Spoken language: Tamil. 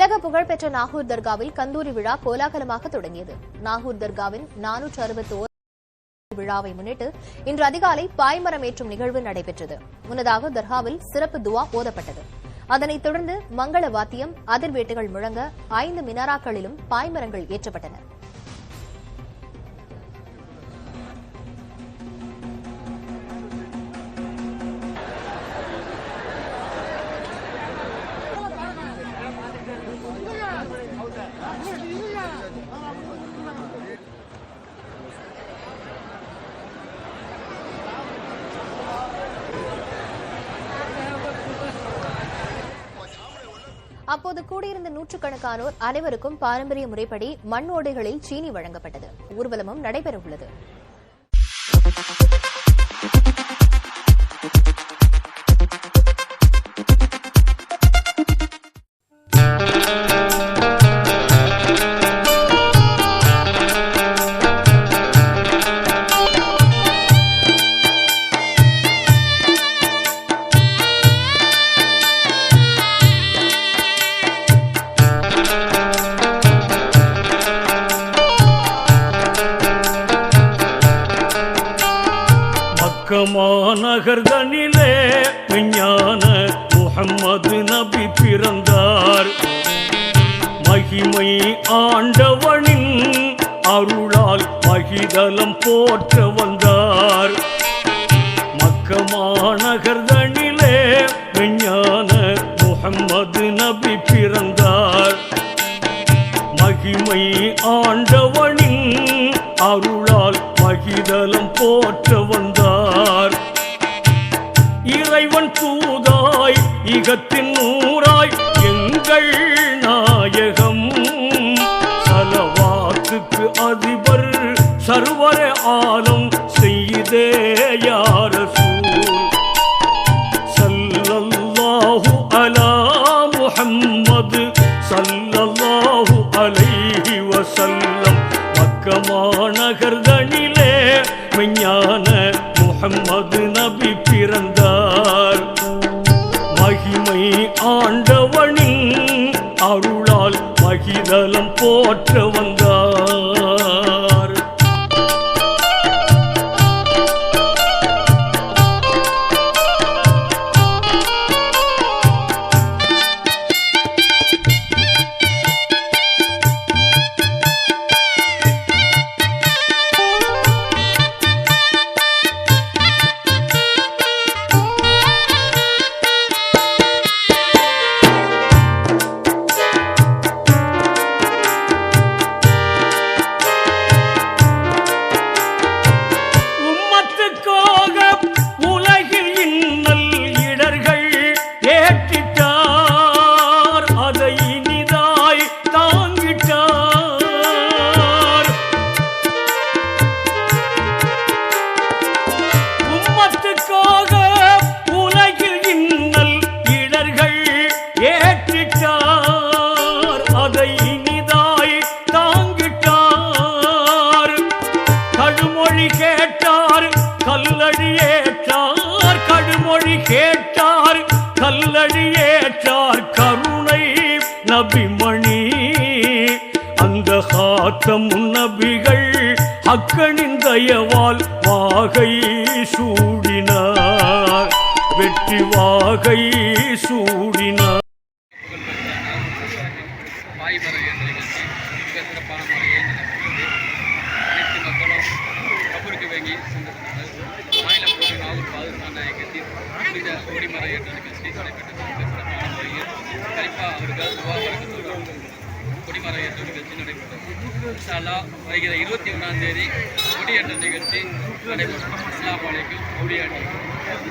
உலக புகழ்பெற்ற நாகூர் தர்காவில் கந்தூரி விழா கோலாகலமாக தொடங்கியது. நாகூர் தர்காவின் நானூற்று அறுபத்தி விழாவை முன்னிட்டு இன்று அதிகாலை பாய்மரம் ஏற்றும் நிகழ்வு நடைபெற்றது. முன்னதாக தர்காவில் சிறப்பு துவா ஓதப்பட்டது அதனைத் தொடர்ந்து மங்கள வாத்தியம் அதிர்வேட்டுகள் முழங்க ஐந்து மினாராக்களிலும் பாய்மரங்கள் ஏற்றப்பட்டன. அப்போது கூடியிருந்த நூற்றுக்கணக்கானோர் அனைவருக்கும் பாரம்பரிய முறைப்படி மண் ஓடைகளில் சீனி வழங்கப்பட்டது. ஊர்வலமும் நடைபெறவுள்ளது. நகர்தனிலே விஞ்ஞான முகம்மது நபி பிறந்தார். மகிமை ஆண்டவனின் அருளால் மகிதலம் போற்ற வந்தார். மக்கமாநகர்தனிலே விஞ்ஞான முகம்மது நபி பிறந்தார். மகிமை ஆண்டவனின் அருளால் மகிதலம் போற்ற வந்தார். இறைவன் தூதாய் இகத்தின் நூறாய் எங்கள் நாயகம். சலவாக்குக்கு அதிபர் சர்வர ஆலம் செய்தே யார சல்லல்லாஹு அலா முஹம்மது சல்லல்லாஹு அலைஹி வஸல்லம். மக்கமாநகர்தனிலே விஞ்ஞான முகம்மது நபி பிறந்தார். மகிமை ஆண்டவனின் அருளால் மகிதலம் போற்ற வந்தார். அதை இனிதாய் தாங்கிட்டார். கடுமொழி கேட்டார் கல்லடியேற்றார் கடுமொழி கேட்டார் கல்லடியேற்றார் கருணை நபிமணி அந்த காத்தம் நபிகள் அக்கனின் தயவால் வாகை சூடினார். வெற்றி வாகை சூடினார் பாய்மர ஏற்ற நிகழ்ச்சி மிக சிறப்பான முறையில் நடைபெற்றது அனைத்து மக்களும் இறங்கி மாநில போட்டி பாதுகாப்பான பாதுகாப்பு இயக்கத்தின் புனித கொடிமர ஏற்ற நிகழ்ச்சி நடைபெற்றது சிறப்பான முறையில் கலிப்பா அவர்கள் கொடிமர ஏற்ற நிகழ்ச்சி நடைபெற்றது இன்ஷால்லா வருகிற இருபத்தி ஒன்றாம் தேதி கொடியேற்ற நிகழ்ச்சி நடைபெறும் அஸ்லாம் வலைக்கும்